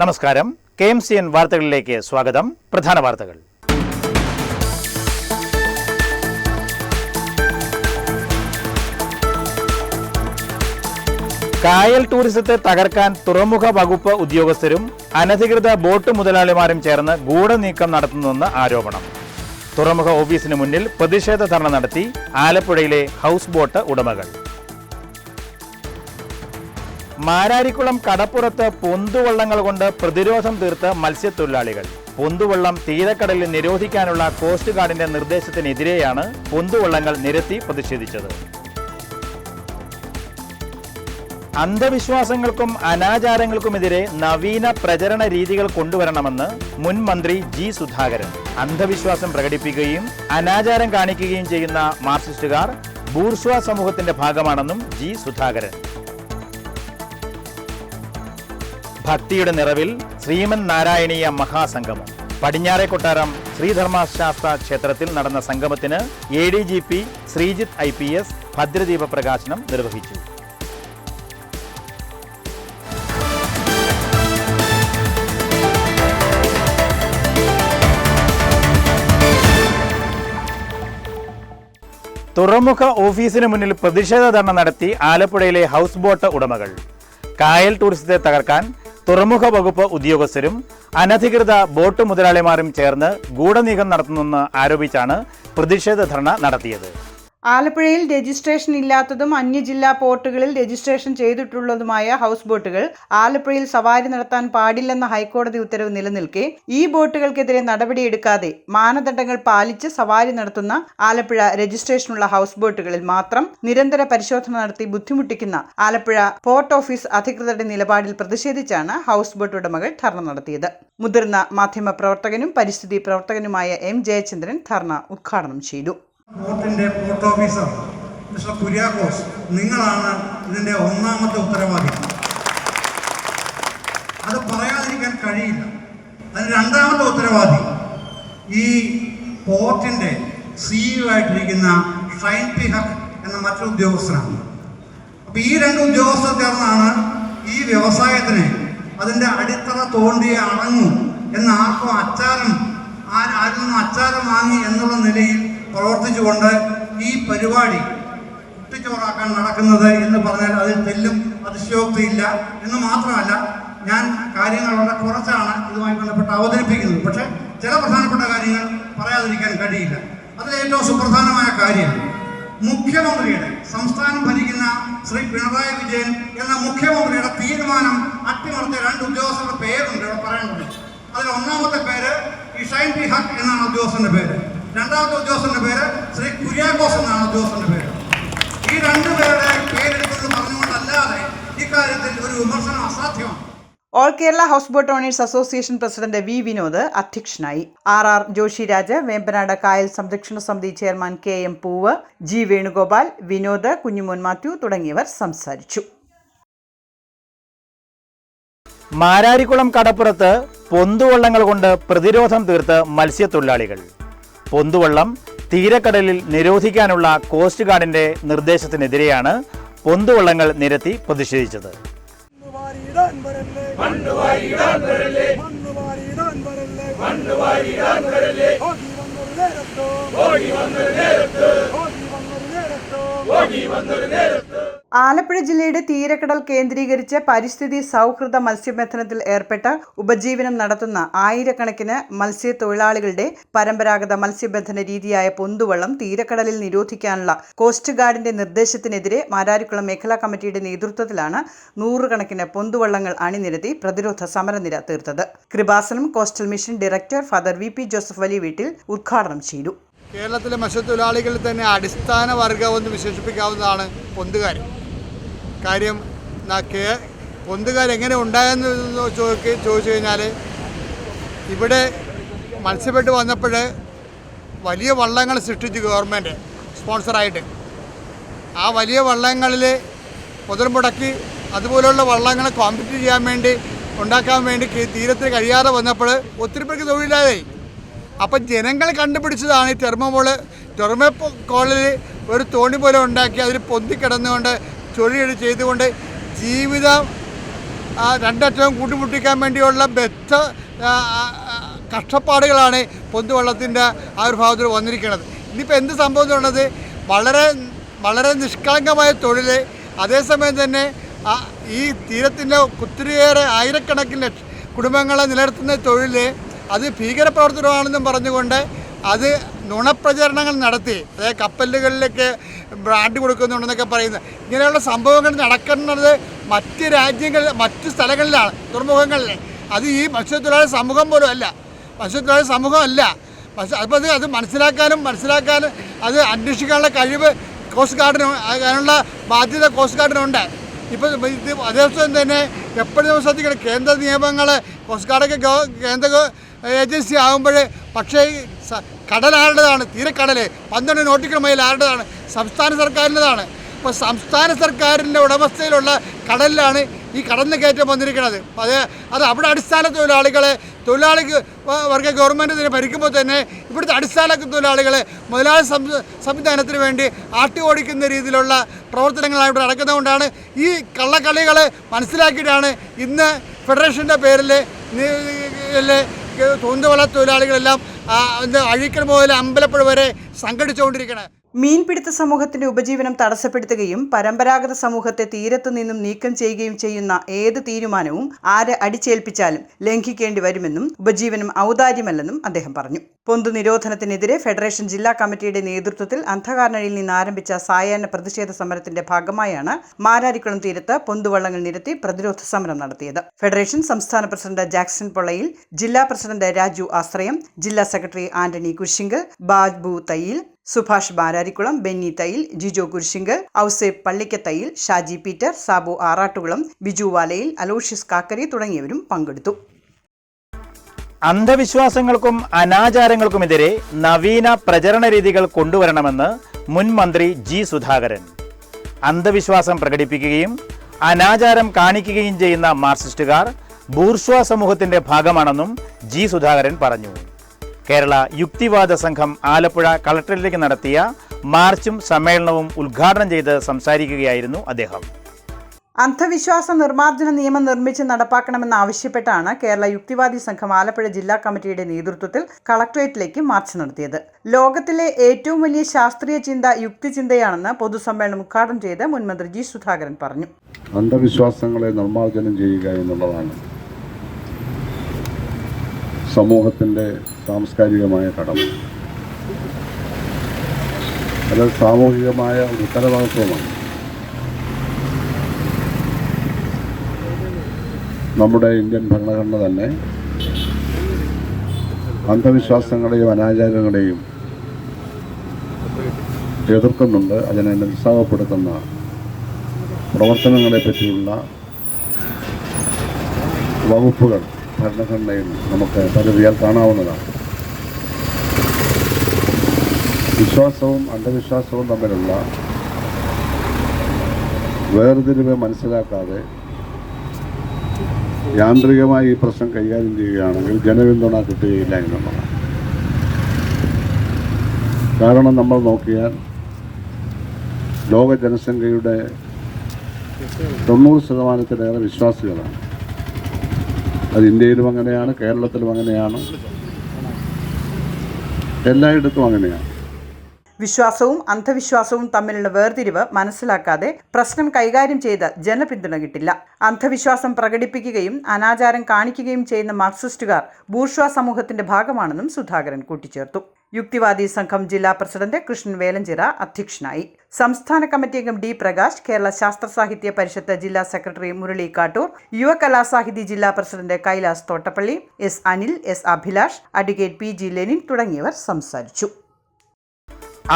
നമസ്കാരം. K M C N വാർത്തകളിലേക്ക് സ്വാഗതം. പ്രധാന വാർത്തകൾ. കായൽ ടൂറിസത്തെ തകർക്കാൻ തുറമുഖ വകുപ്പ് ഉദ്യോഗസ്ഥരും അനധികൃത ബോട്ട് മുതലാളിമാരും ചേർന്ന് ഗൂഢനീക്കം നടത്തുന്നുവെന്ന് ആരോപണം. തുറമുഖ ഓഫീസിന് മുന്നിൽ പ്രതിഷേധ ധർണ നടത്തി ആലപ്പുഴയിലെ ഹൗസ് ബോട്ട് ഉടമകൾ. മാരാരിക്കുളം കടപ്പുറത്ത് പൊന്തുവള്ളങ്ങൾ കൊണ്ട് പ്രതിരോധം തീർത്ത് മത്സ്യത്തൊഴിലാളികൾ. പൊന്തുവള്ളം തീരക്കടലിൽ നിരോധിക്കാനുള്ള കോസ്റ്റ് ഗാർഡിന്റെ നിർദ്ദേശത്തിനെതിരെയാണ് പൊന്തുവള്ളങ്ങൾ നിരത്തി പ്രതിഷേധിച്ചത്. അന്ധവിശ്വാസങ്ങൾക്കും അനാചാരങ്ങൾക്കുമെതിരെ നവീന പ്രചരണ രീതികൾ കൊണ്ടുവരണമെന്ന് മുൻ മന്ത്രി ജി സുധാകരൻ. അന്ധവിശ്വാസം പ്രകടിപ്പിക്കുകയും അനാചാരം കാണിക്കുകയും ചെയ്യുന്ന മാർക്സിസ്റ്റുകാർ ബൂർഷ്വ സമൂഹത്തിന്റെ ഭാഗമാണെന്നും ജി സുധാകരൻ. ഭക്തിയുടെ നിറവിൽ ശ്രീമൻ നാരായണീയ മഹാസംഗമം. പടിഞ്ഞാറെ കൊട്ടാരം ശ്രീധർമ്മശാസ്ത്ര ക്ഷേത്രത്തിൽ നടന്ന സംഗമത്തിന് A D G P Sreejith I P S ഭദ്രദീപ പ്രകാശനം നിർവഹിച്ചു. തുറമുഖ ഓഫീസിന് മുന്നിൽ പ്രതിഷേധ ധർണ നടത്തി ആലപ്പുഴയിലെ ഹൗസ് ബോട്ട് ഉടമകൾ. കായൽ ടൂറിസത്തെ തകർക്കാൻ തുറമുഖ വകുപ്പ് ഉദ്യോഗസ്ഥരും അനധികൃത ബോട്ട് മുതലാളിമാരും ചേർന്ന് ഗൂഢനീക്കം നടത്തുന്നെന്ന് ആരോപിച്ചാണ് പ്രതിഷേധ ധർണ നടത്തിയത്. ആലപ്പുഴയിൽ രജിസ്ട്രേഷൻ ഇല്ലാത്തതും അന്യജില്ലാ പോർട്ടുകളിൽ രജിസ്ട്രേഷൻ ചെയ്തിട്ടുള്ളതുമായ ഹൗസ് ബോട്ടുകൾ ആലപ്പുഴയിൽ സവാരി നടത്താൻ പാടില്ലെന്ന ഹൈക്കോടതി ഉത്തരവ് നിലനിൽക്കെ ഈ ബോട്ടുകൾക്കെതിരെ നടപടിയെടുക്കാതെ മാനദണ്ഡങ്ങൾ പാലിച്ച് സവാരി നടത്തുന്ന ആലപ്പുഴ രജിസ്ട്രേഷനുള്ള ഹൗസ് ബോട്ടുകളിൽ മാത്രം നിരന്തര പരിശോധന നടത്തി ബുദ്ധിമുട്ടിക്കുന്ന ആലപ്പുഴ പോർട്ട് ഓഫീസ് അധികൃതരുടെ നിലപാടിൽ പ്രതിഷേധിച്ചാണ് ഹൗസ് ബോട്ട് ഉടമകൾ ധർണ നടത്തിയത്. മുതിർന്ന മാധ്യമ പ്രവർത്തകനും പരിസ്ഥിതി പ്രവർത്തകനുമായ എം ജയചന്ദ്രൻ ധർണ ഉദ്ഘാടനം ചെയ്തു. പോർട്ടിന്റെ പോർട്ട് ഓഫീസർ മിസ്റ്റർ കുര്യാക്കോസ് നിങ്ങളാണ് ഇതിന്റെ ഒന്നാമത്തെ ഉത്തരവാദി. അത് പറയാതിരിക്കാൻ കഴിയില്ല. അതിന് രണ്ടാമത്തെ ഉത്തരവാദി ഈ പോർട്ടിന്റെ സിഇഒ ആയിട്ടിരിക്കുന്ന ഷൈൻ പി ഹക് എന്ന മറ്റൊരു ഉദ്യോഗസ്ഥനാണ്. അപ്പൊ ഈ രണ്ട് ഉദ്യോഗസ്ഥർ ചേർന്നാണ് ഈ വ്യവസായത്തിന് അതിന്റെ അടിത്തറ തോണ്ടി അടങ്ങും എന്ന് ആർക്കും അച്ചാരം ആരും ആരിൽ നിന്നും അച്ചാരം വാങ്ങി എന്നുള്ള നിലയിൽ പ്രവർത്തിച്ചുകൊണ്ട് ഈ പരിപാടി കുട്ടിച്ചോറാക്കാൻ നടക്കുന്നത് എന്ന് പറഞ്ഞാൽ അതിൽ തെല്ലും അതിശയോക്തിയില്ല എന്ന് മാത്രമല്ല ഞാൻ കാര്യങ്ങൾ വളരെ കുറച്ചാണ് ഇതുമായി ബന്ധപ്പെട്ട് അവതരിപ്പിക്കുന്നത്. പക്ഷേ ചില പ്രധാനപ്പെട്ട കാര്യങ്ങൾ പറയാതിരിക്കാൻ കഴിയില്ല. അതിൽ ഏറ്റവും സുപ്രധാനമായ കാര്യം മുഖ്യമന്ത്രിയുടെ സംസ്ഥാനം ഭരിക്കുന്ന ശ്രീ പിണറായി വിജയൻ എന്ന മുഖ്യമന്ത്രിയുടെ തീരുമാനം അട്ടിമറിച്ച രണ്ട് ഉദ്യോഗസ്ഥരുടെ പേരുണ്ട് ഇവിടെ പറയുന്നത് അതിൽ ഒന്നാമത്തെ പേര് ഇഷൈൻ ഷൈൻ പി ഹക്ക് എന്നാണ് ഉദ്യോഗസ്ഥന്റെ പേര്. രണ്ടാമത്തെ ഉദ്യോഗസ്ഥന്റെ പേര് ശ്രീ കുര്യാക്കോസ് എന്നാണ് ഉദ്യോഗസ്ഥന്റെ പേര്. ഈ രണ്ടുപേരുടെ പേരെടുത്തത് പറഞ്ഞുകൊണ്ടല്ലാതെ ഇക്കാര്യത്തിൽ ഒരു വിമർശനം അസാധ്യമാണ്. All Kerala house boat owners association president V Vinod അധ്യക്ഷനായി. ആർ ആർ ജോഷിരാജ് വേമ്പനാട് കായൽ സംരക്ഷണ സമിതി ചെയർമാൻ കെ എം പൂവ് ജി വേണുഗോപാൽ വിനോദ് കുഞ്ഞുമോൻ മാത്യു തുടങ്ങിയവർ സംസാരിച്ചു. മാരാരിക്കുളം കടപ്പുറത്ത് പൊന്തുവള്ളങ്ങൾ കൊണ്ട് പ്രതിരോധം തീർത്ത് മത്സ്യത്തൊഴിലാളികൾ. പൊന്തുവള്ളം തീരക്കടലിൽ നിരോധിക്കാനുള്ള കോസ്റ്റ് ഗാർഡിന്റെ നിർദ്ദേശത്തിനെതിരെയാണ് പൊന്തുവള്ളങ്ങൾ നിരത്തി പ്രതിഷേധിച്ചത്. ഓടി വന്നൊരു നേരത്തോ ആലപ്പുഴ ജില്ലയുടെ തീരക്കടൽ കേന്ദ്രീകരിച്ച് പരിസ്ഥിതി സൗഹൃദ മത്സ്യബന്ധനത്തിൽ ഏർപ്പെട്ട് ഉപജീവനം നടത്തുന്ന ആയിരക്കണക്കിന് മത്സ്യത്തൊഴിലാളികളുടെ പരമ്പരാഗത മത്സ്യബന്ധന രീതിയായ പൊന്തുവള്ളം തീരക്കടലിൽ നിരോധിക്കാനുള്ള കോസ്റ്റ് ഗാർഡിന്റെ നിർദ്ദേശത്തിനെതിരെ മാരാരിക്കുളം മേഖലാ കമ്മിറ്റിയുടെ നേതൃത്വത്തിലാണ് നൂറുകണക്കിന് പൊന്തുവള്ളങ്ങൾ അണിനിരത്തി പ്രതിരോധ സമരനിര തീർത്തത്. Kripasanam coastal mission director father V P Joseph വലിയ വീട്ടിൽ ഉദ്ഘാടനം ചെയ്തു. കേരളത്തിലെ മത്സ്യത്തൊഴിലാളികളിൽ തന്നെ അടിസ്ഥാന വർഗമെന്ന് വിശേഷിപ്പിക്കാവുന്നതാണ് പൊന്തുകാർ കാര്യം പൊന്തുകാൽ എങ്ങനെ ഉണ്ടായെന്ന് ചോദിക്കുക ചോദിച്ചു കഴിഞ്ഞാൽ ഇവിടെ മത്സ്യപ്പെട്ട് വന്നപ്പോൾ വലിയ വള്ളങ്ങൾ സൃഷ്ടിച്ചു ഗവൺമെന്റ് സ്പോൺസറായിട്ട്. ആ വലിയ വള്ളങ്ങളിൽ മുതൽ മുടക്കി അതുപോലുള്ള വള്ളങ്ങളെ കോമ്പറ്റ് ചെയ്യാൻ വേണ്ടി ഉണ്ടാക്കാൻ വേണ്ടി തീരത്തിൽ കഴിയാതെ വന്നപ്പോൾ ഒത്തിരി പേർക്ക് തൊഴിലില്ലാതെ അപ്പം ജനങ്ങൾ കണ്ടുപിടിച്ചതാണ് ഈ ടെർമോമോൾ ടെർമോക്കോളിൽ ഒരു തോണി പോലെ ഉണ്ടാക്കി അതിൽ പൊന്തിക്കിടന്നുകൊണ്ട് ചൊഴിയടി ചെയ്തുകൊണ്ട് ജീവിതം രണ്ടറ്റവും കൂട്ടിമുട്ടിക്കാൻ വേണ്ടിയുള്ള ബെത്ത കഷ്ടപ്പാടുകളാണ് പൊന്തുവള്ളത്തിന്റെ ആവിർഭാവത്തിൽ വന്നിരിക്കുന്നത്. ഇനിയിപ്പോൾ എന്ത് സംഭവം എന്ന് വളരെ വളരെ നിഷ്കളങ്കമായ തൊഴിൽ അതേസമയം തന്നെ ഈ തീരത്തിന്റെ ഒത്തിരിയേറെ ആയിരക്കണക്കിന് കുടുംബങ്ങളെ നിലനിർത്തുന്ന തൊഴിൽ അത് ഭീകരപ്രവർത്തനമാണെന്നും പറഞ്ഞുകൊണ്ട് അത് നുണപ്രചരണങ്ങൾ നടത്തി അതായത് കപ്പലുകളിലേക്ക് ബ്രാൻഡ് കൊടുക്കുന്നുണ്ടെന്നൊക്കെ പറയുന്നത്. ഇങ്ങനെയുള്ള സംഭവങ്ങൾ നടക്കുന്നത് മറ്റ് രാജ്യങ്ങളിൽ മറ്റ് സ്ഥലങ്ങളിലാണ് തുറമുഖങ്ങളിൽ അത് ഈ മത്സ്യത്തൊഴിലാളി സമൂഹം പോലും അല്ല. മത്സ്യത്തൊഴിലാളി സമൂഹം അല്ല. പക്ഷേ അപ്പോൾ അത് അത് മനസ്സിലാക്കാനും മനസ്സിലാക്കാനും അത് അന്വേഷിക്കാനുള്ള കഴിവ് കോസ്റ്റ് ഗാർഡിന് അതിനുള്ള ബാധ്യത കോസ്റ്റ് ഗാർഡിനുണ്ട്. ഇപ്പോൾ ഇത് അതേസമയം തന്നെ എപ്പോഴും ദിവസത്തിൽ കേന്ദ്ര നിയമങ്ങൾ കോസ്റ്റ് ഗാർഡൊക്കെ കേന്ദ്ര ഏജൻസി ആകുമ്പോഴേ പക്ഷേ കടൽ ആരുടേതാണ്? തീരക്കടൽ പന്ത്രണ്ട് നോട്ടിക്കൽ മൈൽ ആരുടേതാണ്? സംസ്ഥാന സർക്കാരിന്റെതാണ്. അപ്പോൾ സംസ്ഥാന സർക്കാരിന്റെ ഉടമസ്ഥയിലുള്ള കടലിലാണ് ഈ കടന്നു കയറ്റം വന്നിരിക്കുന്നത്. അത് അത് അവിടെ അടിസ്ഥാന തൊഴിലാളികളെ തൊഴിലാളി വർഗ ഗവൺമെന്റ് ഇതിനെ ഭരിക്കുമ്പോൾ തന്നെ ഇവിടുത്തെ അടിസ്ഥാന തൊഴിലാളികളെ മുതലാളി സംവിധാനത്തിന് വേണ്ടി ആട്ടി ഓടിക്കുന്ന രീതിയിലുള്ള പ്രവർത്തനങ്ങളാണ് ഇവിടെ നടക്കുന്നതുകൊണ്ടാണ് ഈ കള്ളക്കളികളെ മനസ്സിലാക്കിയിട്ടാണ് ഇന്ന് ഫെഡറേഷന്റെ പേരിൽ തോന്നുവല തൊഴിലാളികളെല്ലാം അഴീക്കൽ മുതൽ അമ്പലപ്പുഴ വരെ സംഘടിച്ചുകൊണ്ടിരിക്കുന്നത് മീൻപിടുത്ത സമൂഹത്തിന്റെ ഉപജീവനം തടസ്സപ്പെടുത്തുകയും പരമ്പരാഗത സമൂഹത്തെ തീരത്തു നിന്നും നീക്കം ചെയ്യുകയും ചെയ്യുന്ന ഏത് തീരുമാനവും ആരെ അടിച്ചേൽപ്പിച്ചാലും ലംഘിക്കേണ്ടി വരുമെന്നും ഉപജീവനം ഔദാര്യമല്ലെന്നും അദ്ദേഹം പറഞ്ഞു. പൊന്തു നിരോധനത്തിനെതിരെ ഫെഡറേഷൻ ജില്ലാ കമ്മിറ്റിയുടെ നേതൃത്വത്തിൽ അന്ധകാരണയിൽ നിന്ന് ആരംഭിച്ച സായാഹ്ന പ്രതിഷേധ സമരത്തിന്റെ ഭാഗമായാണ് മാരാരിക്കുളം തീരത്ത് പൊന്തുവള്ളങ്ങൾ നിരത്തി പ്രതിരോധ സമരം നടത്തിയത്. ഫെഡറേഷൻ സംസ്ഥാന പ്രസിഡന്റ് ജാക്സൺ പൊള്ളയിൽ ജില്ലാ പ്രസിഡന്റ് രാജു ആശ്രയം ജില്ലാ secretary Antony Kushinkal Babu Thayyil Subhash Mararikulam Benny Thayyil Jijo Kurishink Ouseph Pallikkathayyil Shaji Peter Sabu Arattukulam Biju Valayil Aloysius Kakkari തുടങ്ങിയവരും പങ്കെടുത്തു. അന്ധവിശ്വാസങ്ങൾക്കും അനാചാരങ്ങൾക്കുമെതിരെ നവീന പ്രചരണ രീതികൾ കൊണ്ടുവരണമെന്ന് മുൻ മന്ത്രി ജി സുധാകരൻ. അന്ധവിശ്വാസം പ്രകടിപ്പിക്കുകയും അനാചാരം കാണിക്കുകയും ചെയ്യുന്ന മാർക്സിസ്റ്റുകാർ ബൂർഷ്വാ സമൂഹത്തിന്റെ ഭാഗമാണെന്നും ജി സുധാകരൻ പറഞ്ഞു. കേരള യുക്തിവാദ സംഘം ആലപ്പുഴ കളക്ടറേറ്റിലേക്ക് നടത്തിയ മാർച്ചും സമ്മേളനവും ഉദ്ഘാടനം ചെയ്ത് സംസാരിക്കുകയായിരുന്നു അദ്ദേഹം. അന്ധവിശ്വാസ നിർമ്മാർജന നിയമം നിർമ്മിച്ച് നടപ്പാക്കണമെന്ന് ആവശ്യപ്പെട്ടാണ് കേരള യുക്തിവാദി സംഘം ആലപ്പുഴ ജില്ലാ കമ്മിറ്റിയുടെ നേതൃത്വത്തിൽ കളക്ടറേറ്റിലേക്ക് മാർച്ച് നടത്തിയത്. ലോകത്തിലെ ഏറ്റവും വലിയ ശാസ്ത്രീയ ചിന്ത യുക്തിചിന്തയാണെന്ന് പൊതുസമ്മേളനം ഉദ്ഘാടനം ചെയ്ത് മുൻമന്ത്രി ജി സുധാകരൻ പറഞ്ഞു. അന്ധവിശ്വാസങ്ങളെ നിർമ്മാർജനം ചെയ്യുക എന്നുള്ളതാണ് സമൂഹത്തിന്റെ സാംസ്കാരികമായ കടമ. അത് സാമൂഹികമായ ഉത്തരവാദിത്വമാണ്. നമ്മുടെ ഇന്ത്യൻ ഭരണഘടന തന്നെ അന്ധവിശ്വാസങ്ങളെയും അനാചാരങ്ങളെയും എതിർക്കുന്നുണ്ട്. അതിനെ നിരുത്സാഹപ്പെടുത്തുന്ന പ്രവർത്തനങ്ങളെ പറ്റിയുള്ള വകുപ്പുകൾ ഭരണഘടനയിൽ നമുക്ക് പദ്ധതിയാൽ കാണാവുന്നതാണ്. വിശ്വാസവും അന്ധവിശ്വാസവും തമ്മിലുള്ള വേർതിരിവ് മനസ്സിലാക്കാതെ യാന്ത്രികമായി ഈ പ്രശ്നം കൈകാര്യം ചെയ്യുകയാണെങ്കിൽ ജനപിന്തുണ കിട്ടുകയില്ല എന്നുള്ളതാണ്. കാരണം നമ്മൾ നോക്കിയാൽ ലോക ജനസംഖ്യയുടെ തൊണ്ണൂറ് ശതമാനത്തിലേറെ വിശ്വാസികളാണ്. അത് ഇന്ത്യയിലും അങ്ങനെയാണ് കേരളത്തിലും അങ്ങനെയാണ്. എല്ലായിടത്തും അങ്ങനെയാണ്. വിശ്വാസവും അന്ധവിശ്വാസവും തമ്മിലുള്ള വേർതിരിവ് മനസ്സിലാക്കാതെ പ്രശ്നം കൈകാര്യം ചെയ്ത് ജനപിന്തുണ കിട്ടില്ല. അന്ധവിശ്വാസം പ്രകടിപ്പിക്കുകയും അനാചാരം കാണിക്കുകയും ചെയ്യുന്ന മാർക്സിസ്റ്റുകാർ ബൂർഷ്വാ സമൂഹത്തിന്റെ ഭാഗമാണെന്നും സുധാകരൻ കൂട്ടിച്ചേർത്തു. യുക്തിവാദി സംഘം ജില്ലാ പ്രസിഡന്റ് കൃഷ്ണൻ വേലഞ്ചിറ അധ്യക്ഷനായി. സംസ്ഥാന കമ്മിറ്റി അംഗം ഡി പ്രകാശ് കേരള ശാസ്ത്ര സാഹിത്യ പരിഷത്ത് ജില്ലാ സെക്രട്ടറി മുരളി കാട്ടൂർ യുവ കലാസാഹിതി ജില്ലാ president Kailas Thottappally S Anil S Abhilash advocate P G Lenin തുടങ്ങിയവർ സംസാരിച്ചു.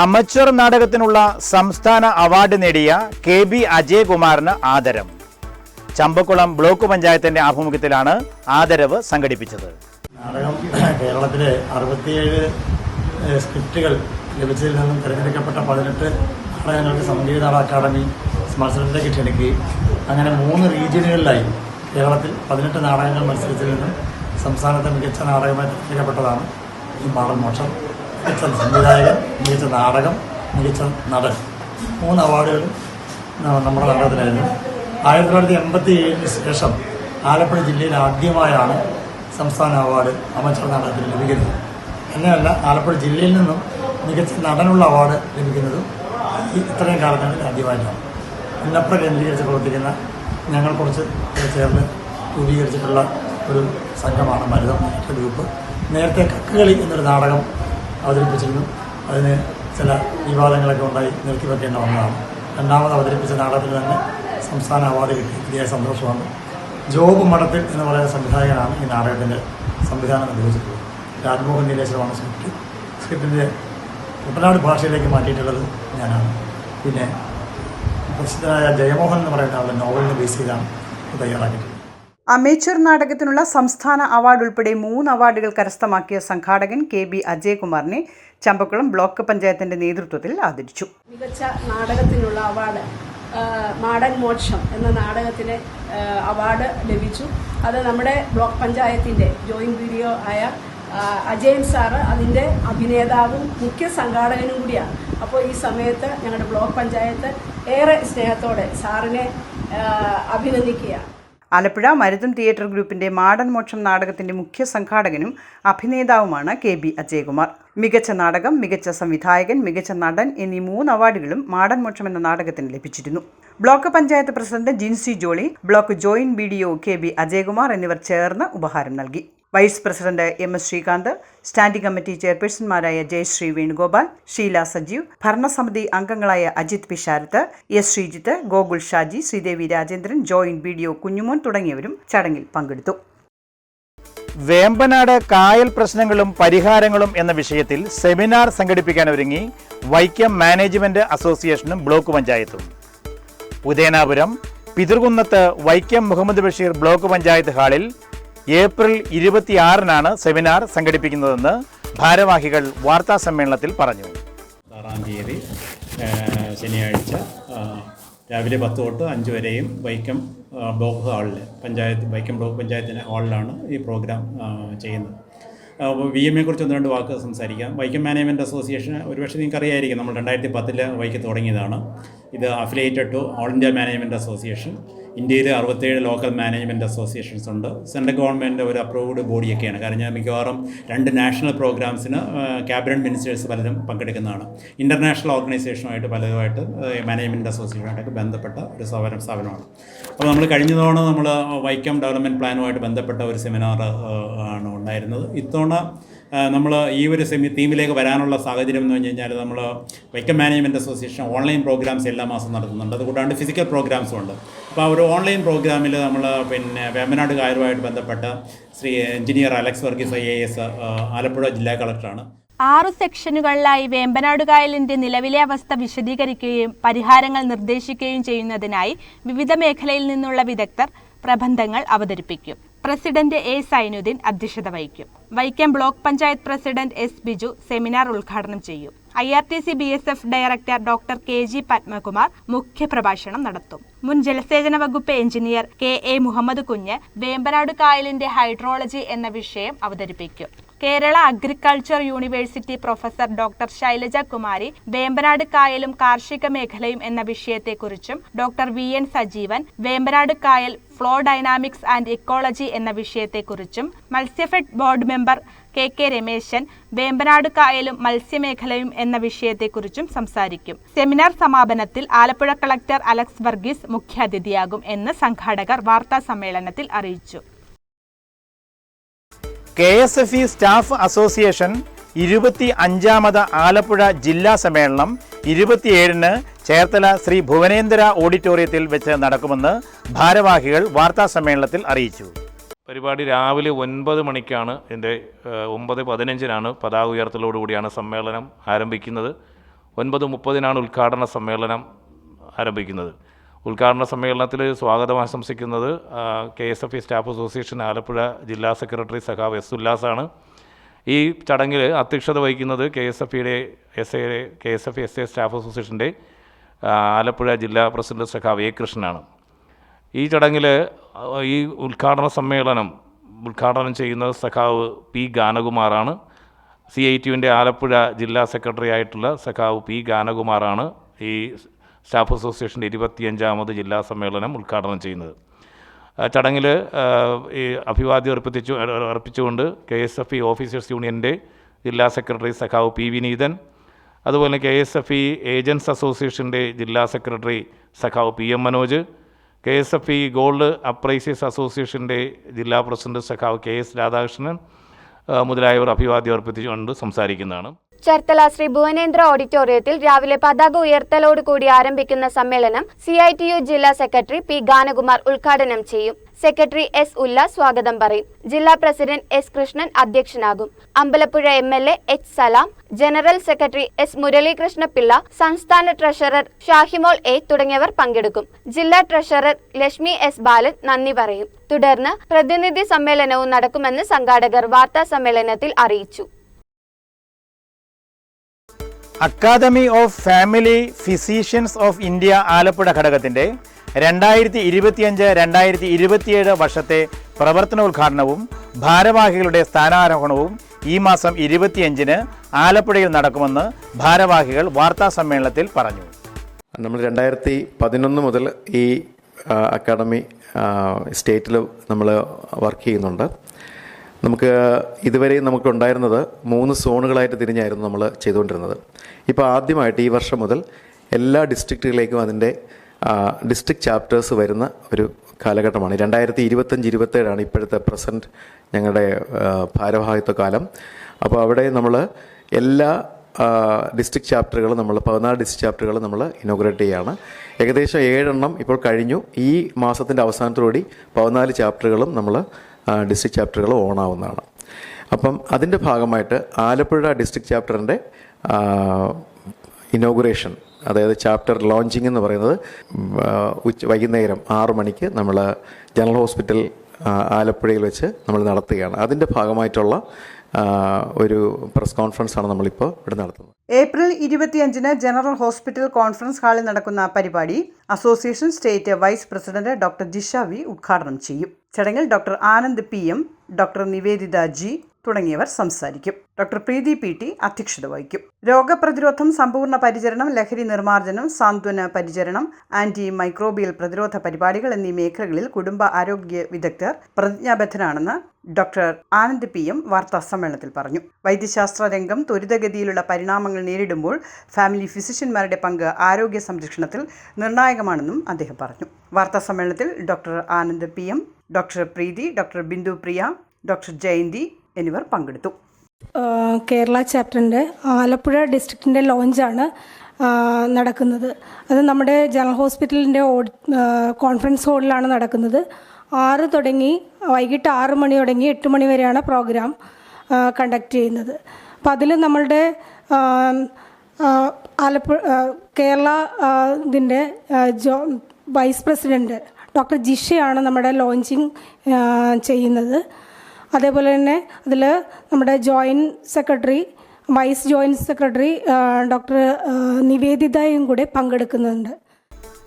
അമച്വർ നാടകത്തിനുള്ള സംസ്ഥാന അവാർഡ് നേടിയ കെ ബി അജയകുമാറിന് ആദരം. ചമ്പക്കുളം ബ്ലോക്ക് പഞ്ചായത്തിന്റെ ആഭിമുഖ്യത്തിലാണ് ആദരവ് സംഘടിപ്പിച്ചത്. നാടകം കേരളത്തിലെ അറുപത്തിയേഴ് സ്ക്രിപ്റ്റുകൾ ലഭിച്ചതിൽ നിന്നും തിരഞ്ഞെടുക്കപ്പെട്ട പതിനെട്ട് നാടകങ്ങൾക്ക് സംഗീത അക്കാദമി മത്സരത്തിലേക്ക് ക്ഷണിക്കുകയും അങ്ങനെ മൂന്ന് റീജിയനുകളിലായി കേരളത്തിൽ പതിനെട്ട് നാടകങ്ങൾ മത്സരത്തിൽ നിന്നും സംസ്ഥാനത്തെ മികച്ച നാടകമായി തിരഞ്ഞെടുക്കപ്പെട്ടതാണ് ഈ പാടൽ മോക്ഷം. മികച്ച സംവിധായകൻ മികച്ച നാടകം മികച്ച നടൻ. മൂന്ന് അവാർഡുകൾ നമ്മുടെ നാടകത്തിലായിരുന്നു ആയിരത്തി തൊള്ളായിരത്തി എൺപത്തി ഏഴിന് ശേഷം ആലപ്പുഴ ജില്ലയിൽ ആദ്യമായാണ് സംസ്ഥാന അവാർഡ് അമച്ചർ നാടകത്തിന് ലഭിക്കുന്നത്. അങ്ങനെയല്ല ആലപ്പുഴ ജില്ലയിൽ നിന്നും മികച്ച നടനുള്ള അവാർഡ് ലഭിക്കുന്നതും ഇത്രയും കാലങ്ങളിൽ ആദ്യമായിട്ടാണ്. ഇന്നപ്പുറം കേന്ദ്രീകരിച്ച് പ്രവർത്തിക്കുന്ന ഞങ്ങൾ കുറച്ച് ചേർന്ന് രൂപീകരിച്ചിട്ടുള്ള ഒരു സംഘമാണ് മരുതം ഗ്രൂപ്പ് നേരത്തെ കക്കുകളി എന്നൊരു നാടകം അവതരിപ്പിച്ചിരുന്നു. അതിന് ചില വിവാദങ്ങളൊക്കെ ഉണ്ടായി നിർത്തി വെക്കേണ്ട ഒന്നാണ്. രണ്ടാമത് അവതരിപ്പിച്ച നാടകത്തിൽ തന്നെ സംസ്ഥാന അവാർഡ് കിട്ടി. വലിയ സന്തോഷമാണ്. ജോബ് മഠത്തിൽ എന്ന് പറയുന്ന സംവിധായകനാണ് ഈ നാടകത്തിന്റെ സംവിധാനം നിർവഹിച്ചിട്ടുള്ളത്. രാജ്മോഹൻ നീലേശ്വരമാണ് സ്ക്രിപ്റ്റ് സ്ക്രിപ്റ്റിന്റെ കുട്ടനാട് ഭാഷയിലേക്ക് മാറ്റിയിട്ടുള്ളത് ഞാനാണ്. പിന്നെ പ്രസിദ്ധനായ ജയമോഹൻ എന്ന് പറയുന്ന ആളുടെ നോവലിനെ ബേസ് ചെയ്താണ് തയ്യാറാക്കിയിട്ടുള്ളത്. അമേച്ചർ നാടകത്തിനുള്ള സംസ്ഥാന അവാർഡ് ഉൾപ്പെടെ മൂന്ന് അവാർഡുകൾ കരസ്ഥമാക്കിയ സംഘാടകൻ കെ ബി അജയകുമാറിനെ ചമ്പക്കുളം ബ്ലോക്ക് പഞ്ചായത്തിന്റെ നേതൃത്വത്തിൽ ആദരിച്ചു. മികച്ച നാടകത്തിനുള്ള അവാർഡ് മാടൻ മോക്ഷം എന്ന നാടകത്തിന് അവാർഡ് ലഭിച്ചു. അത് നമ്മുടെ ബ്ലോക്ക് പഞ്ചായത്തിന്റെ ജോയിന്റ് വീഡിയോ ആയ അജയൻ സാറ് അതിന്റെ അഭിനേതാവും മുഖ്യ സംഘാടകനും കൂടിയാണ്. അപ്പോൾ ഈ സമയത്ത് ഞങ്ങളുടെ ബ്ലോക്ക് പഞ്ചായത്ത് ഏറെ സ്നേഹത്തോടെ സാറിനെ അഭിനന്ദിക്കുകയാണ്. ആലപ്പുഴ മരുതം തിയേറ്റർ ഗ്രൂപ്പിന്റെ മാടൻ മോക്ഷം നാടകത്തിന്റെ മുഖ്യ സംഘാടകനും അഭിനേതാവുമാണ് കെ ബി അജയകുമാർ. മികച്ച നാടകം മികച്ച സംവിധായകൻ മികച്ച നടൻ എന്നീ മൂന്ന് അവാർഡുകളും മാടൻ മോക്ഷം എന്ന നാടകത്തിന് ലഭിച്ചിരുന്നു. Block panchayat president Jincy Jolly block joint B D O K B Ajayakumar എന്നിവർ ചേർന്ന് ഉപഹാരം നൽകി. Vice president M S Sreekanth standing committee ചെയർപേഴ്സൺമാരായ Jayasree Venugopal Sheela Sajeev ഭരണസമിതി അംഗങ്ങളായ Ajith Pisharath S Sreejith Gokul Shaji Sreedevi Rajendran joint B D O Kunjumon തുടങ്ങിയവരും ചടങ്ങിൽ പങ്കെടുത്തു. വേമ്പനാട് കായൽ പ്രശ്നങ്ങളും പരിഹാരങ്ങളും എന്ന വിഷയത്തിൽ സെമിനാർ സംഘടിപ്പിക്കാൻ ഒരുങ്ങി വൈക്കം മാനേജ്മെന്റ് അസോസിയേഷനും ബ്ലോക്ക് പഞ്ചായത്തും. ഉദയനാപുരം പിതൃകുന്നത്ത് വൈക്കം മുഹമ്മദ് ബഷീർ ബ്ലോക്ക് പഞ്ചായത്ത് ഹാളിൽ ഏപ്രിൽ ഇരുപത്തിയാറിനാണ് സെമിനാർ സംഘടിപ്പിക്കുന്നതെന്ന് ഭാരവാഹികൾ വാർത്താ സമ്മേളനത്തിൽ പറഞ്ഞു. ആറാം തീയതി ശനിയാഴ്ച രാവിലെ പത്ത് തൊട്ട് അഞ്ച് വരെയും വൈക്കം ബ്ലോക്ക് ഹാളിൽ പഞ്ചായത്ത് വൈക്കം ബ്ലോക്ക് പഞ്ചായത്തിന്റെ ഹാളിലാണ് ഈ പ്രോഗ്രാം ചെയ്യുന്നത്. വി എമ്മിനെ കുറിച്ച് ഒന്ന് രണ്ട് വാക്ക് സംസാരിക്കാം. വൈക്കം മാനേജ്മെന്റ് അസോസിയേഷൻ ഒരുപക്ഷെ നിങ്ങൾക്ക് അറിയായിരിക്കും നമ്മൾ രണ്ടായിരത്തി പത്തിൽ വൈക്കം തുടങ്ങിയതാണ്. ഇത് affiliated to all India management association ഇന്ത്യയിൽ അറുപത്തേഴ് ലോക്കൽ മാനേജ്മെന്റ് അസോസിയേഷൻസ് ഉണ്ട്. സെൻട്രൽ ഗവൺമെന്റ് ഒരു അപ്രൂവ്ഡ് ബോഡിയൊക്കെയാണ് കാരണം ഞാൻ മിക്കവാറും രണ്ട് നാഷണൽ പ്രോഗ്രാംസിന് ക്യാബിനറ്റ് മിനിസ്റ്റേഴ്സ് പലരും പങ്കെടുക്കുന്നതാണ്. ഇന്റർനാഷണൽ ഓർഗനൈസേഷനുമായിട്ട് പലതുമായിട്ട് മാനേജ്മെന്റ് അസോസിയേഷനുമായിട്ടൊക്കെ ബന്ധപ്പെട്ട ഒരു സ്ഥാപനം സ്ഥാപനമാണ്. അപ്പോൾ നമ്മൾ കഴിഞ്ഞ തവണ നമ്മൾ വൈക്കം ഡെവലപ്മെന്റ് പ്ലാനുമായിട്ട് ബന്ധപ്പെട്ട ഒരു സെമിനാർ ആണ് ഉണ്ടായിരുന്നത്. ഇത്തവണ നമ്മൾ ഈ ഒരു സെമി തീമിലേക്ക് വരാനുള്ള സാഹചര്യം എന്ന് പറഞ്ഞു കഴിഞ്ഞാൽ നമ്മൾ Vaikom management association online programs എല്ലാ മാസം നടത്തുന്നുണ്ട്. അതുകൂടാണ്ട് ഫിസിക്കൽ പ്രോഗ്രാംസും ഉണ്ട്. അപ്പോൾ ഒരു ഓൺലൈൻ പ്രോഗ്രാമിൽ നമ്മൾ പിന്നെ വേമ്പനാട് കായലുമായിട്ട് ബന്ധപ്പെട്ട Shri engineer Alex Varghese I A S Alappuzha ജില്ലാ കളക്ടറാണ്. ആറു സെക്ഷനുകളിലായി വേമ്പനാട് കായലിന്റെ നിലവിലെ അവസ്ഥ വിശദീകരിക്കുകയും പരിഹാരങ്ങൾ നിർദ്ദേശിക്കുകയും ചെയ്യുന്നതിനായി വിവിധ മേഖലയിൽ നിന്നുള്ള വിദഗ്ധർ പ്രബന്ധങ്ങൾ അവതരിപ്പിക്കും. പ്രസിഡന്റ് എ സൈനുദ്ദീൻ അധ്യക്ഷത വഹിക്കും. Vaikom block panchayat president S Biju seminar ഉദ്ഘാടനം ചെയ്യും. I R T C B S F director doctor K G Padmakumar മുഖ്യപ്രഭാഷണം നടത്തും. മുൻ ജലസേചന വകുപ്പ് എഞ്ചിനീയർ കെ എ മുഹമ്മദ് കുഞ്ഞ് വേമ്പനാട് കായലിന്റെ ഹൈഡ്രോളജി എന്ന വിഷയം അവതരിപ്പിക്കും. Kerala agriculture university professor doctor Shailaja Kumari Vembanad കായലും കാർഷിക മേഖലയും എന്ന വിഷയത്തെക്കുറിച്ചും doctor V N Sajeevan Vembanad കായൽ ഫ്ലോ ഡൈനാമിക്സ് ആൻഡ് ഇക്കോളജി എന്ന വിഷയത്തെക്കുറിച്ചും Matsyafed board member K K Rameshan Vembanad കായലും മത്സ്യമേഖലയും എന്ന വിഷയത്തെക്കുറിച്ചും സംസാരിക്കും. സെമിനാർ സമാപനത്തിൽ ആലപ്പുഴ കളക്ടർ അലക്സ് വർഗീസ് മുഖ്യാതിഥിയാകും എന്ന് സംഘാടകർ വാർത്താ സമ്മേളനത്തിൽ അറിയിച്ചു. K S F E staff association ഇരുപത്തി അഞ്ചാമത് ആലപ്പുഴ ജില്ലാ സമ്മേളനം ഇരുപത്തിയേഴിന് ചേർത്തല ശ്രീ ഭുവനേന്ദ്ര ഓഡിറ്റോറിയത്തിൽ വെച്ച് നടക്കുമെന്ന് ഭാരവാഹികൾ വാർത്താ സമ്മേളനത്തിൽ അറിയിച്ചു. പരിപാടി രാവിലെ ഒൻപത് മണിക്കാണ് എന്റെ ഒമ്പത് പതിനഞ്ചിനാണ് പതാക ഉയർത്തലോടുകൂടിയാണ് സമ്മേളനം ആരംഭിക്കുന്നത്. ഒൻപത് മുപ്പതിനാണ് ഉദ്ഘാടന സമ്മേളനം ആരംഭിക്കുന്നത്. ഉദ്ഘാടന സമ്മേളനത്തിൽ സ്വാഗതം ആശംസിക്കുന്നത് K S F E staff association Alappuzha ജില്ലാ സെക്രട്ടറി സഖാവ് എസ് ഉല്ലാസാണ്. ഈ ചടങ്ങിൽ അധ്യക്ഷത വഹിക്കുന്നത് കെ എസ് എഫ് ഇയുടെ S A K S F S A staff അസോസിയേഷന്റെ ആലപ്പുഴ ജില്ലാ പ്രസിഡന്റ് സഖാവ് എ കൃഷ്ണനാണ്. ഈ ചടങ്ങിൽ ഈ ഉദ്ഘാടന സമ്മേളനം ഉദ്ഘാടനം ചെയ്യുന്നത് സഖാവ് പി ഗാനകുമാറാണ്. സി ഐ ടിയുവിന്റെ ആലപ്പുഴ ജില്ലാ സെക്രട്ടറി ആയിട്ടുള്ള സഖാവ് പി ഗാനകുമാറാണ് ഈ സ്റ്റാഫ് അസോസിയേഷന്റെ ഇരുപത്തിയഞ്ചാമത് ജില്ലാ സമ്മേളനം ഉദ്ഘാടനം ചെയ്യുന്നത്. ചടങ്ങിൽ ഈ അഭിവാദ്യം അർപ്പിച്ചു അർപ്പിച്ചുകൊണ്ട് K S F E officers യൂണിയന്റെ ജില്ലാ സെക്രട്ടറി സഖാവ് പി വിനീതൻ അതുപോലെ K S F E agents അസോസിയേഷന്റെ ജില്ലാ സെക്രട്ടറി സഖാവ് P M Manoj K S F E gold appraisers അസോസിയേഷന്റെ ജില്ലാ പ്രസിഡന്റ് സഖാവ് കെ എസ് രാധാകൃഷ്ണൻ മുതലായവർ അഭിവാദ്യം അർപ്പിച്ചുകൊണ്ട് സംസാരിക്കുന്നതാണ്. ചേർത്തല ശ്രീ ഭുവനേന്ദ്ര ഓഡിറ്റോറിയത്തിൽ രാവിലെ പതാക ഉയർത്തലോടുകൂടി ആരംഭിക്കുന്ന സമ്മേളനം സി ഐ ടി യു ജില്ലാ സെക്രട്ടറി പി ഗാനകുമാർ ഉദ്ഘാടനം ചെയ്യും. സെക്രട്ടറി എസ് ഉല്ല സ്വാഗതം പറയും. ജില്ലാ president S Krishnan അധ്യക്ഷനാകും. Ambalappuzha M L A H Salam general secretary S Muralikrishna Pillai സംസ്ഥാന ട്രഷറർ ഷാഹിമോൾ എ തുടങ്ങിയവർ പങ്കെടുക്കും. ജില്ലാ ട്രഷറർ ലക്ഷ്മി എസ് ബാലൻ നന്ദി പറയും. തുടർന്ന് പ്രതിനിധി സമ്മേളനവും നടക്കുമെന്ന് സംഘാടകർ വാർത്താ സമ്മേളനത്തിൽ അറിയിച്ചു. Academy of family physicians of India Alappuzha ഘടകത്തിന്റെ രണ്ടായിരത്തി ഇരുപത്തിയഞ്ച് രണ്ടായിരത്തി ഇരുപത്തിയേഴ് വർഷത്തെ പ്രവർത്തനോദ്ഘാടനവും ഭാരവാഹികളുടെ സ്ഥാനാരോഹണവും ഈ മാസം ഇരുപത്തിയഞ്ചിന് ആലപ്പുഴയിൽ നടക്കുമെന്ന് ഭാരവാഹികൾ വാർത്താ സമ്മേളനത്തിൽ പറഞ്ഞു. നമ്മൾ രണ്ടായിരത്തി പതിനൊന്ന് മുതൽ ഈ അക്കാഡമി സ്റ്റേറ്റിൽ നമ്മൾ വർക്ക് ചെയ്യുന്നുണ്ട്. നമുക്ക് ഇതുവരെ നമുക്കുണ്ടായിരുന്നത് മൂന്ന് സോണുകളായിട്ട് തിരിഞ്ഞായിരുന്നു നമ്മൾ ചെയ്തുകൊണ്ടിരുന്നത്. ഇപ്പോൾ ആദ്യമായിട്ട് ഈ വർഷം മുതൽ എല്ലാ ഡിസ്ട്രിക്റ്റുകളിലേക്കും അതിന്റെ ഡിസ്ട്രിക്ട് ചാപ്റ്റേഴ്സ് വരുന്ന ഒരു കാലഘട്ടമാണ്. രണ്ടായിരത്തി ഇരുപത്തഞ്ച് ഇരുപത്തേഴാണ് ഇപ്പോഴത്തെ പ്രസന്റ് ഞങ്ങളുടെ ഭാരവാഹിത്വ കാലം. അപ്പോൾ അവിടെ നമ്മൾ എല്ലാ ഡിസ്ട്രിക്ട് ചാപ്റ്ററുകൾ നമ്മൾ പതിനാല് ഡിസ്ട്രിക്ട് ചാപ്റ്ററുകൾ നമ്മൾ ഇനോഗ്രേറ്റ് ചെയ്യുകയാണ് ഏകദേശം ഏഴെണ്ണം ഇപ്പോൾ കഴിഞ്ഞു. ഈ മാസത്തിന്റെ അവസാനത്തോടുകൂടി പതിനാല് ചാപ്റ്ററുകളും നമ്മൾ ഡിസ്ട്രിക്ട് ചാപ്റ്ററുകൾ ഓണാവുന്നതാണ്. അപ്പം അതിന്റെ ഭാഗമായിട്ട് ആലപ്പുഴ ഡിസ്ട്രിക്ട് ചാപ്റ്ററിന്റെ ഇനോഗുറേഷൻ അതായത് ചാപ്റ്റർ ലോഞ്ചിങ് എന്ന് പറയുന്നത് ഉച്ച വൈകുന്നേരം ആറു മണിക്ക് നമ്മൾ ജനറൽ ഹോസ്പിറ്റൽ ആലപ്പുഴയിൽ വെച്ച് നമ്മൾ നടത്തുകയാണ്. അതിന്റെ ഭാഗമായിട്ടുള്ള ഒരു പ്രസ് കോൺഫറൻസാണ് നമ്മളിപ്പോൾ ഇവിടെ നടത്തുന്നത്. ഏപ്രിൽ ഇരുപത്തിയഞ്ചിന് ജനറൽ ഹോസ്പിറ്റൽ കോൺഫറൻസ് ഹാളിൽ നടക്കുന്ന പരിപാടി association state vice president doctor Jisha V ഉദ്ഘാടനം ചെയ്യും. ചടങ്ങിൽ doctor Anand P M doctor Niveditha G തുടങ്ങിയവർ സംസാരിക്കും. ഡോക്ടർ പ്രീതി പി ടി അധ്യക്ഷത വഹിക്കും. രോഗപ്രതിരോധം സമ്പൂർണ പരിചരണം ലഹരി നിർമ്മാർജനം സാന്ത്വന പരിചരണം ആന്റി മൈക്രോബിയൽ പ്രതിരോധ പരിപാടികൾ എന്നീ മേഖലകളിൽ കുടുംബ ആരോഗ്യ വിദഗ്ധർ പ്രതിജ്ഞാബദ്ധരാണെന്ന് ഡോക്ടർ ആനന്ദ് പി എം വാർത്താ സമ്മേളനത്തിൽ പറഞ്ഞു. വൈദ്യശാസ്ത്ര രംഗം ത്വരിതഗതിയിലുള്ള പരിണാമങ്ങൾ നേരിടുമ്പോൾ ഫാമിലി ഫിസിഷ്യന്മാരുടെ പങ്ക് ആരോഗ്യ സംരക്ഷണത്തിൽ നിർണായകമാണെന്നും അദ്ദേഹം പറഞ്ഞു. വാർത്താ സമ്മേളനത്തിൽ doctor Anand P M doctor Preethi doctor Bindu Priya doctor Jayanthi എന്നിവർ പങ്കെടുത്തു. കേരള ചാപ്റ്ററിന്റെ ആലപ്പുഴ ഡിസ്ട്രിക്റ്റിന്റെ ലോഞ്ചാണ് നടക്കുന്നത്. അത് നമ്മുടെ ജനറൽ ഹോസ്പിറ്റലിന്റെ കോൺഫറൻസ് ഹാളിലാണ് നടക്കുന്നത്. ആറ് തുടങ്ങി വൈകിട്ട് ആറ് മണി തുടങ്ങി എട്ട് മണി വരെയാണ് പ്രോഗ്രാം കണ്ടക്ട് ചെയ്യുന്നത്. അപ്പോൾ അതിൽ നമ്മളുടെ ആലപ്പുഴ കേരള ഇതിന്റെ ജോ വൈസ് പ്രസിഡന്റ് ഡോക്ടർ ജിഷയാണ് നമ്മുടെ ലോഞ്ചിങ് ചെയ്യുന്നത്. അതേപോലെ തന്നെ അതിൽ നമ്മുടെ joint secretary vice joint secretary doctor നിവേദിതയും കൂടെ പങ്കെടുക്കുന്നുണ്ട്.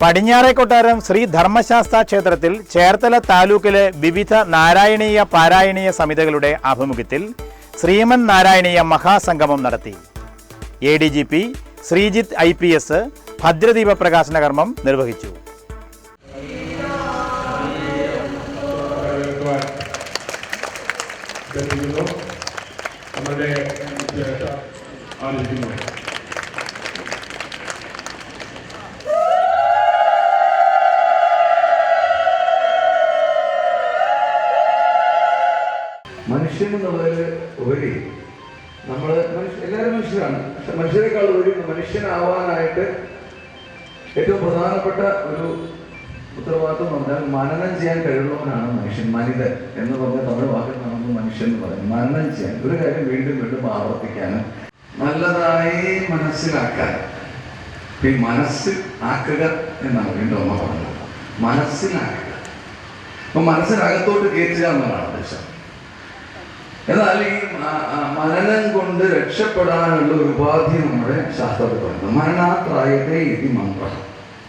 പടിഞ്ഞാറെ കൊട്ടാരം ശ്രീ ധർമ്മശാസ്ത്ര ക്ഷേത്രത്തിൽ ചേർത്തല താലൂക്കിലെ വിവിധ നാരായണീയ പാരായണീയ സമിതികളുടെ ആഭിമുഖ്യത്തിൽ ശ്രീമൻ നാരായണീയ മഹാസംഗമം നടത്തി. A D G P Sreejith I P S ഭദ്രദീപ പ്രകാശന കർമ്മം നിർവഹിച്ചു. നമ്മുടെ ആലോചിക്കുന്നു മനുഷ്യൻ എന്നുള്ളതിൽ ഉപരി. നമ്മൾ മനുഷ്യ എല്ലാവരും മനുഷ്യരാണ്. പക്ഷെ മനുഷ്യരെക്കാൾ ഉപരി മനുഷ്യനാവാനായിട്ട് ഏറ്റവും പ്രധാനപ്പെട്ട ഒരു ഉത്തരവാദിത്വം എന്ന് പറഞ്ഞാൽ മനനം ചെയ്യാൻ കഴിവുള്ളവനാണ് മനുഷ്യൻ മനിതൻ എന്ന് പറഞ്ഞ തമിഴ് വാക്കിൽ നമുക്ക് മനുഷ്യൻ എന്ന് പറയും. മനനം ചെയ്യാൻ. ഒരു കാര്യം വീണ്ടും വീണ്ടും ആവർത്തിക്കാനും നല്ലതായി മനസ്സിലാക്കാൻ. ഈ മനസ്സിൽ ആക്കുക എന്നാണ് വീണ്ടും അമ്മ പറഞ്ഞത്. മനസ്സിലാക്കുക. അപ്പൊ മനസ്സിനകത്തോട്ട് കയറ്റുക എന്നതാണ് ഉദ്ദേശം. എന്നാൽ ഈ മരണം കൊണ്ട് രക്ഷപ്പെടാനുള്ള ഒരു ഉപാധി നമ്മുടെ ശാസ്ത്രത്തിൽ പറയുന്നത് മനനാത്രായത്തെ ഇതി മന്ത്രം.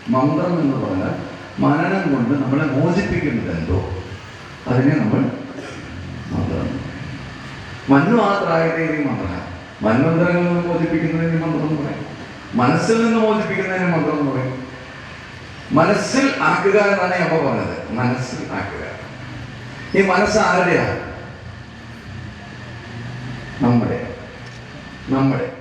മന്ത്രം എന്ന് പറഞ്ഞാൽ മനനം കൊണ്ട് നമ്മളെ മോചിപ്പിക്കുന്നത് എന്തോ അതിനെ നമ്മൾ. ത്രായത്തെ ഇതി മന്ത്രം. മന്വന്തരങ്ങളിൽ നിന്ന് മോചിപ്പിക്കുന്നതിന് മന്ത്രം എന്ന് പറയും. മനസ്സിൽ നിന്ന് മോചിപ്പിക്കുന്നതിന് മന്ത്രം എന്ന് പറയും. മനസ്സിൽ ആക്കുക എന്നാണ് അപ്പ പറഞ്ഞത്. മനസ്സിൽ ആക്കുക. ഈ മനസ്സ് ആരുടെയാണ് നമ്മുടെ. നമ്മുടെ.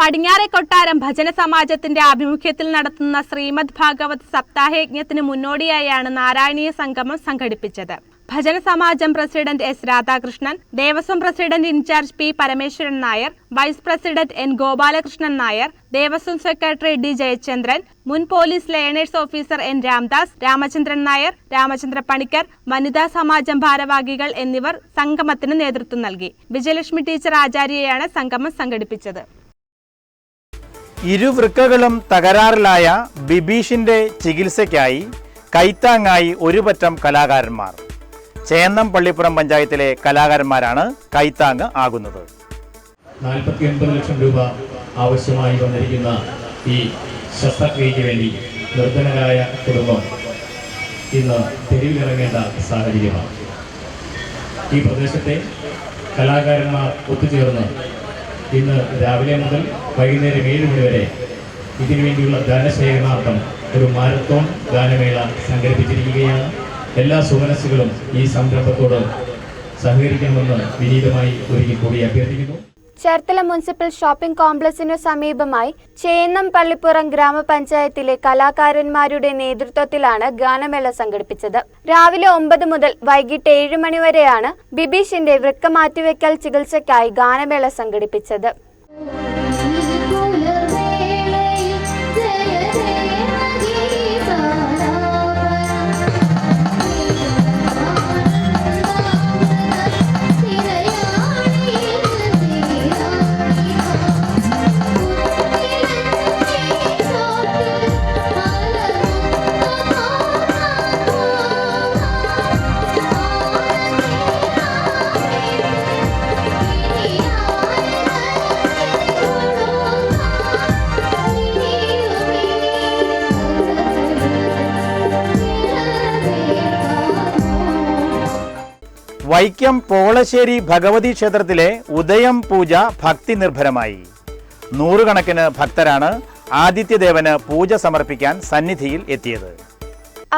പടിഞ്ഞാറെ കൊട്ടാരം ഭജന സമാജത്തിന്റെ ആഭിമുഖ്യത്തിൽ നടത്തുന്ന ശ്രീമദ് ഭാഗവത് സപ്താഹയജ്ഞത്തിന് മുന്നോടിയായാണ് നാരായണീയ സംഗമം സംഘടിപ്പിച്ചത്. ഭജന സമാജം president S Radhakrishnan Devaswom president in charge P Parameswaran Nair vice president N Gopalakrishnan Nair Devaswom secretary D Jayachandran മുൻ police learners officer N Ramdas Ramachandran Nair Ramachandra Panicker വനിതാ സമാജം ഭാരവാഹികൾ എന്നിവർ സംഗമത്തിന് നേതൃത്വം നൽകി. വിജയലക്ഷ്മി ടീച്ചർ ആചാര്യയാണ് സംഗമം സംഘടിപ്പിച്ചത്. ഇരുവൃക്കകളും തകരാറിലായ ബിബീഷിന്റെ ചികിത്സയ്ക്കായി കൈത്താങ്ങായി ഒരുപറ്റം കലാകാരന്മാർ. ചേന്നം പള്ളിപ്പുറം പഞ്ചായത്തിലെ കലാകാരന്മാരാണ് കൈത്താങ് ആകുന്നത്. നാൽപ്പത്തി ലക്ഷം രൂപ ആവശ്യമായി വന്നിരിക്കുന്ന ഈ ശസ്ത്രക്രിയയ്ക്ക് വേണ്ടി നിർധനരായ കുടുംബം ഇന്ന് തെരുവിലിറങ്ങേണ്ട സാഹചര്യമാണ്. ഈ പ്രദേശത്തെ കലാകാരന്മാർ ഒത്തുചേർന്ന് ഇന്ന് രാവിലെ മുതൽ വൈകുന്നേരം ഏഴ് മണി വരെ ഇതിനുവേണ്ടിയുള്ള ധനശേഖരണാർത്ഥം ഒരു മാരത്തോൺ ഗാനമേള സംഘടിപ്പിച്ചിരിക്കുകയാണ്. എല്ലാ സുമനസ്സുകളും ഈ സംരംഭത്തോട് സഹകരിക്കണമെന്ന് വിനീതമായി ഒരുങ്ങി കൂടി അഭ്യർത്ഥിക്കുന്നു. ചേർത്തല മുനിസിപ്പൽ ഷോപ്പിംഗ് കോംപ്ലക്സിനു സമീപമായി ചേന്നം പള്ളിപ്പുറം ഗ്രാമപഞ്ചായത്തിലെ കലാകാരന്മാരുടെ നേതൃത്വത്തിലാണ് ഗാനമേള സംഘടിപ്പിച്ചത്. രാവിലെ ഒമ്പത് മുതൽ വൈകിട്ട് ഏഴ് മണിവരെയാണ് ബിബീഷിന്റെ വൃക്ക മാറ്റിവെക്കൽ ചികിത്സയ്ക്കായി ഗാനമേള സംഘടിപ്പിച്ചത്. വൈക്കം പോളശ്ശേരി ഭഗവതി ക്ഷേത്രത്തിലെ ഉദയം പൂജ ഭക്തി നിർഭരമായി. നൂറുകണക്കിന് ഭക്തരാണ് ആദിത്യദേവന് പൂജ സമർപ്പിക്കാൻ സന്നിധിയിൽ എത്തിയത്.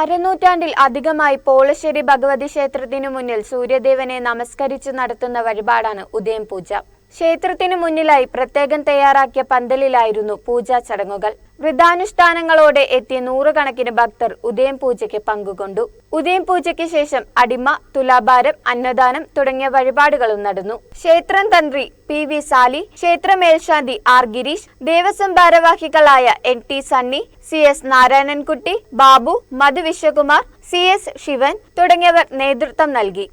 അരനൂറ്റാണ്ടിൽ അധികമായി പോളശ്ശേരി ഭഗവതി ക്ഷേത്രത്തിനു മുന്നിൽ സൂര്യദേവനെ നമസ്കരിച്ച് നടത്തുന്ന വഴിപാടാണ് ഉദയം പൂജ. ക്ഷേത്രത്തിനു മുന്നിലായി പ്രത്യേകം തയ്യാറാക്കിയ പന്തലിലായിരുന്നു പൂജാ ചടങ്ങുകൾ. വ്രതാനുഷ്ഠാനങ്ങളോടെ എത്തിയ നൂറുകണക്കിന് ഭക്തർ ഉദയം പൂജയ്ക്ക് പങ്കുകൊണ്ടു. ഉദയം പൂജയ്ക്ക് ശേഷം അടിമ തുലാഭാരം അന്നദാനം തുടങ്ങിയ വഴിപാടുകളും നടന്നു. ക്ഷേത്രം തന്ത്രി പി വി സാലി ക്ഷേത്ര മേൽശാന്തി ആർ ഗിരീഷ് ദേവസ്വം ഭാരവാഹികളായ N T Sunny C S Narayanankutty Babu Madhu Viswakumar C S Sivan തുടങ്ങിയവർ നേതൃത്വം നൽകി.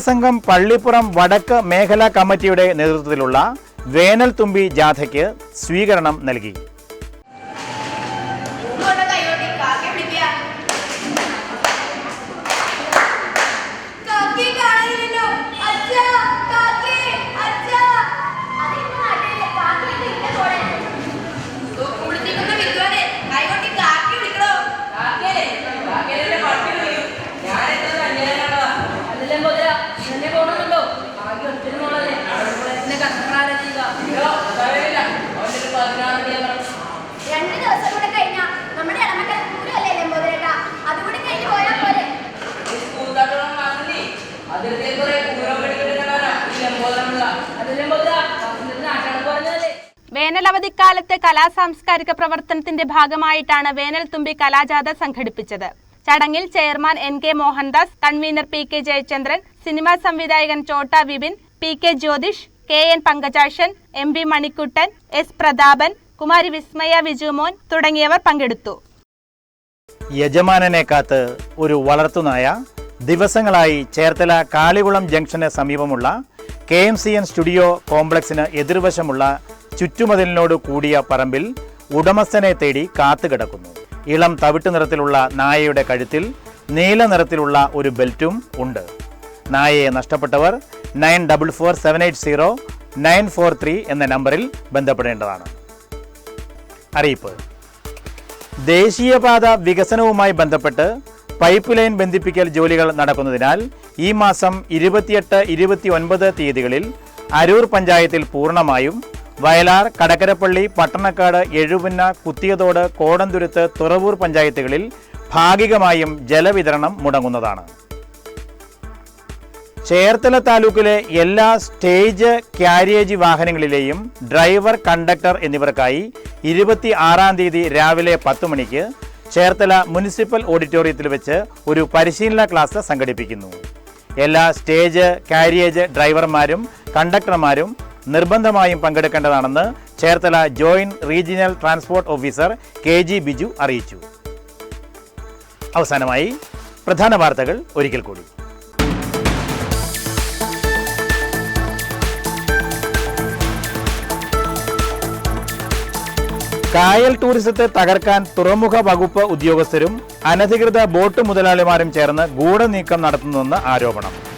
ബാലസംഘം പള്ളിപ്പുറം വടക്ക് മേഖലാ കമ്മിറ്റിയുടെ നേതൃത്വത്തിലുള്ള വേനൽ തുമ്പി ജാഥയ്ക്ക് സ്വീകരണം നൽകി രണ്ട് ദിവസം കൂടെ കഴിഞ്ഞാ നമ്മുടെ ഇളമക്കൽ പൂരമല്ലേ ലംബോദരേട്ടാ അതുകൂടി കഴിഞ്ഞ് പോയാൽ പോരെ വേനലവധിക്കാലത്തെ കലാ സാംസ്കാരിക പ്രവർത്തനത്തിന്റെ ഭാഗമായിട്ടാണ് വേനൽ തുമ്പി കലാജാഥ സംഘടിപ്പിച്ചത്. ചടങ്ങിൽ chairman N K Mohandas convener P K Jayachandran cinema സംവിധായകൻ Chotta Vipin P K Jyothish K N Pankajakshan M V Manikuttan S Prathapan Kumari Vismaya Vijumon തുടങ്ങിയവർ പങ്കെടുത്തു. യജമാനനെ കാത്ത് ഒരു വളർത്തുനായ ദിവസങ്ങളായി ചേർത്തല കാളികുളം ജംഗ്ഷന് സമീപമുള്ള K M C N studio കോംപ്ലക്സിന് എതിർവശമുള്ള ചുറ്റുമതിലിനോട് കൂടിയ പറമ്പിൽ ഉടമസ്ഥനെ തേടി കാത്തുകിടക്കുന്നു ഇളം തവിട്ട് നിറത്തിലുള്ള നായയുടെ കഴുത്തിൽ നീല നിറത്തിലുള്ള ഒരു ബെൽറ്റും ഉണ്ട്. നായയെ നഷ്ടപ്പെട്ടവർ nine double four seven eight zero nine four three എന്ന നമ്പറിൽ ബന്ധപ്പെടേണ്ടതാണ്. അറിയിപ്പ്. ദേശീയപാത വികസനവുമായി ബന്ധപ്പെട്ട് പൈപ്പ് ലൈൻ ബന്ധിപ്പിക്കൽ ജോലികൾ നടക്കുന്നതിനാൽ ഈ മാസം ഇരുപത്തിയെട്ട് ഇരുപത്തി ഒൻപത് തീയതികളിൽ അരൂർ പഞ്ചായത്തിൽ പൂർണമായും വയലാർ കടക്കരപ്പള്ളി പട്ടണക്കാട് എഴുപുന്ന കുത്തിയതോട് കോടന്തുരുത്ത് തുറവൂർ പഞ്ചായത്തുകളിൽ ഭാഗികമായും ജലവിതരണം മുടങ്ങുന്നതാണ്. ചേർത്തല താലൂക്കിലെ എല്ലാ സ്റ്റേജ് ക്യാരിയേജ് വാഹനങ്ങളിലെയും ഡ്രൈവർ കണ്ടക്ടർ എന്നിവർക്കായി ഇരുപത്തി ആറാം തീയതി രാവിലെ പത്ത് മണിക്ക് ചേർത്തല മുനിസിപ്പൽ ഓഡിറ്റോറിയത്തിൽ വെച്ച് ഒരു പരിശീലന ക്ലാസ് സംഘടിപ്പിക്കുന്നു. എല്ലാ സ്റ്റേജ് കാരിയേജ് ഡ്രൈവർമാരും കണ്ടക്ടർമാരും നിർബന്ധമായും പങ്കെടുക്കേണ്ടതാണെന്ന് Cherthala joint regional transport officer K G Biju അറിയിച്ചു. അവസാനമായി പ്രധാന വാർത്തകൾ ഒരിക്കൽ കൂടി. കായൽ ടൂറിസത്തെ തകർക്കാൻ തുറമുഖ വകുപ്പ് ഉദ്യോഗസ്ഥരും അനധികൃത ബോട്ട് മുതലാളിമാരും ചേർന്ന് ഗൂഢനീക്കം നടത്തുന്നുവെന്ന് ആരോപണം.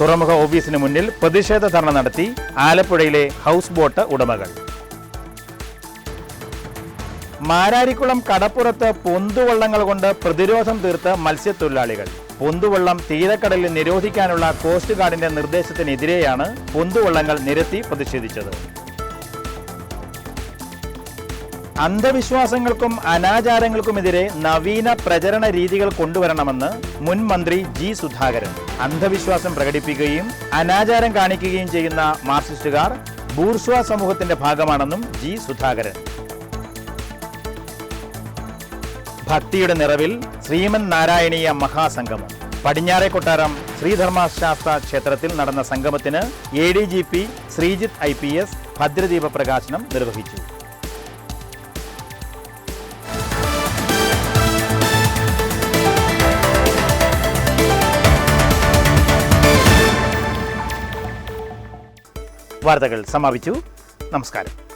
തുറമുഖ ഓഫീസിന് മുന്നിൽ പ്രതിഷേധ ധർണ നടത്തി ആലപ്പുഴയിലെ ഹൗസ് ബോട്ട് ഉടമകൾ. മാരാരിക്കുളം കടപ്പുറത്ത് പൊന്തുവള്ളങ്ങൾ കൊണ്ട് പ്രതിരോധം തീർത്ത് മത്സ്യത്തൊഴിലാളികൾ. പൊന്തുവള്ളം തീരക്കടലിൽ നിരോധിക്കാനുള്ള കോസ്റ്റ് ഗാർഡിന്റെ നിർദ്ദേശത്തിനെതിരെയാണ് പൊന്തുവള്ളങ്ങൾ നിരത്തി പ്രതിഷേധിച്ചത്. അന്ധവിശ്വാസങ്ങൾക്കും അനാചാരങ്ങൾക്കുമെതിരെ നവീന പ്രചരണ രീതികൾ കൊണ്ടുവരണമെന്ന് മുൻ മന്ത്രി ജി സുധാകരൻ. അന്ധവിശ്വാസം പ്രകടിപ്പിക്കുകയും അനാചാരം കാണിക്കുകയും ചെയ്യുന്ന മാർക്സിസ്റ്റുകാർ ബൂർഷ്വ സമൂഹത്തിന്റെ ഭാഗമാണെന്നും ജി സുധാകരൻ. ഭക്തിയുടെ നിറവിൽ ശ്രീമൻ നാരായണീയ മഹാസംഗമം. പടിഞ്ഞാറെ കൊട്ടാരം ശ്രീധർമ്മശാസ്ത്ര ക്ഷേത്രത്തിൽ നടന്ന സംഗമത്തിന് A D G P Sreejith I P S ഭദ്രദീപ പ്രകാശനം നിർവഹിച്ചു. വാർത്തകൾ സമാപിച്ചു. നമസ്കാരം.